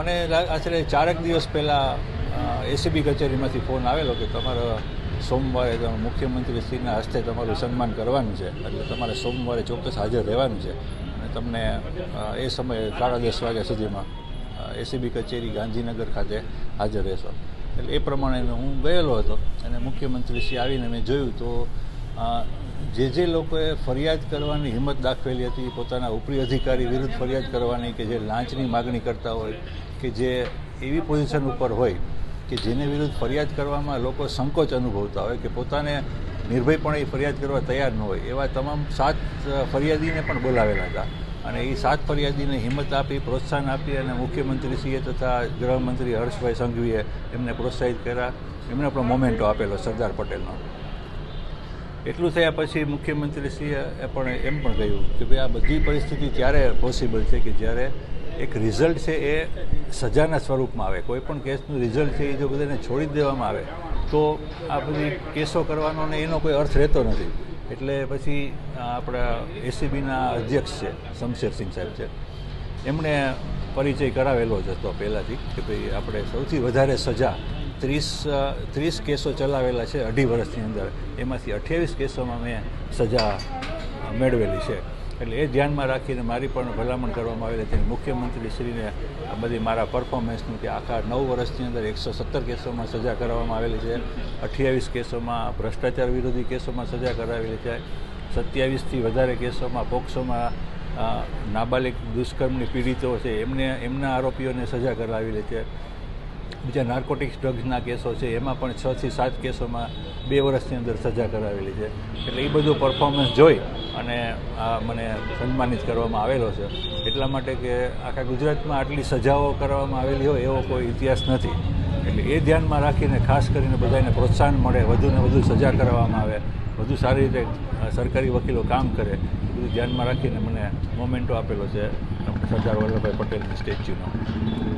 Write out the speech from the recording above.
મને આશરે ચારેક દિવસ પહેલાં એસીબી કચેરીમાંથી ફોન આવેલો કે તમારો સોમવારે મુખ્યમંત્રી મુખ્યમંત્રીશ્રીના હસ્તે તમારું સન્માન કરવાનું છે. એટલે તમારે સોમવારે ચોક્કસ હાજર રહેવાનું છે. અને તમને એ સમયે સાડા દસ વાગ્યા સુધીમાં એસીબી કચેરી ગાંધીનગર ખાતે હાજર રહેશો. એટલે એ પ્રમાણે હું ગયેલો હતો અને મુખ્યમંત્રીશ્રી આવીને મેં જોયું તો જે જે લોકોએ ફરિયાદ કરવાની હિંમત દાખવેલી હતી પોતાના ઉપરી અધિકારી વિરુદ્ધ ફરિયાદ કરવાની કે જે લાંચની માગણી કરતા હોય, કે જે એવી પોઝિશન ઉપર હોય, કે જેને વિરુદ્ધ ફરિયાદ કરવામાં લોકો સંકોચ અનુભવતા હોય, કે પોતાને નિર્ભયપણે ફરિયાદ કરવા તૈયાર ન હોય, એવા તમામ સાત ફરિયાદીને પણ બોલાવેલા હતા. અને એ સાત ફરિયાદીને હિંમત આપી, પ્રોત્સાહન આપી અને મુખ્યમંત્રીશ્રીએ તથા ગૃહમંત્રી હર્ષભાઈ સંઘવીએ એમને પ્રોત્સાહિત કર્યા. એમને પણ મોમેન્ટો આપેલો સરદાર પટેલનો. એટલું થયા પછી મુખ્યમંત્રીશ્રીએ પણ એમ પણ કહ્યું કે ભાઈ આ બધી પરિસ્થિતિ ત્યારે પોસિબલ છે કે જ્યારે એક રિઝલ્ટ છે એ સજાના સ્વરૂપમાં આવે. કોઈ પણ કેસનું રિઝલ્ટ છે એ જો બધાને છોડી દેવામાં આવે, તો આ બધી કેસો કરવાનો ને એનો કોઈ અર્થ રહેતો નથી. એટલે પછી આપણા એસીબીના અધ્યક્ષ છે શમશેરસિંહ સાહેબ છે, એમણે પરિચય કરાવેલો જ હતો પહેલાંથી કે ભાઈ આપણે સૌથી વધારે સજા ત્રીસ ત્રીસ કેસો ચલાવેલા છે અઢી વર્ષની અંદર. એમાંથી અઠ્યાવીસ કેસોમાં મેં સજા મેળવેલી છે. એટલે એ ધ્યાનમાં રાખીને મારી પણ ભલામણ કરવામાં આવેલી હતી. મુખ્યમંત્રીશ્રીને આ બધી મારા પરફોર્મન્સનું કે આખા નવ વર્ષની અંદર એકસો સત્તર કેસોમાં સજા કરવામાં આવેલી છે. અઠ્યાવીસ કેસોમાં ભ્રષ્ટાચાર વિરોધી કેસોમાં સજા કરાવેલી છે. સત્યાવીસથી વધારે કેસોમાં પોક્સોમાં નાબાલિક દુષ્કર્મની પીડિતો છે. એમને, એમના આરોપીઓને સજા કરાવેલી છે. બીજા નાર્કોટિક્સ ડ્રગ્સના કેસો છે, એમાં પણ છથી સાત કેસોમાં બે વર્ષની અંદર સજા કરાવેલી છે. એટલે એ બધું પરફોર્મન્સ જોઈ અને આ મને સન્માનિત કરવામાં આવેલો છે. એટલા માટે કે આખા ગુજરાતમાં આટલી સજાઓ કરવામાં આવેલી હોય એવો કોઈ ઇતિહાસ નથી. એટલે એ ધ્યાનમાં રાખીને ખાસ કરીને બધાને પ્રોત્સાહન મળે વધુને વધુ સજા કરવામાં આવે, વધુ સારી રીતે સરકારી વકીલો કામ કરે, એ બધું ધ્યાનમાં રાખીને મને મોમેન્ટો આપેલો છે. સરદાર વલ્લભભાઈ પટેલની સ્ટેચ્યુનો.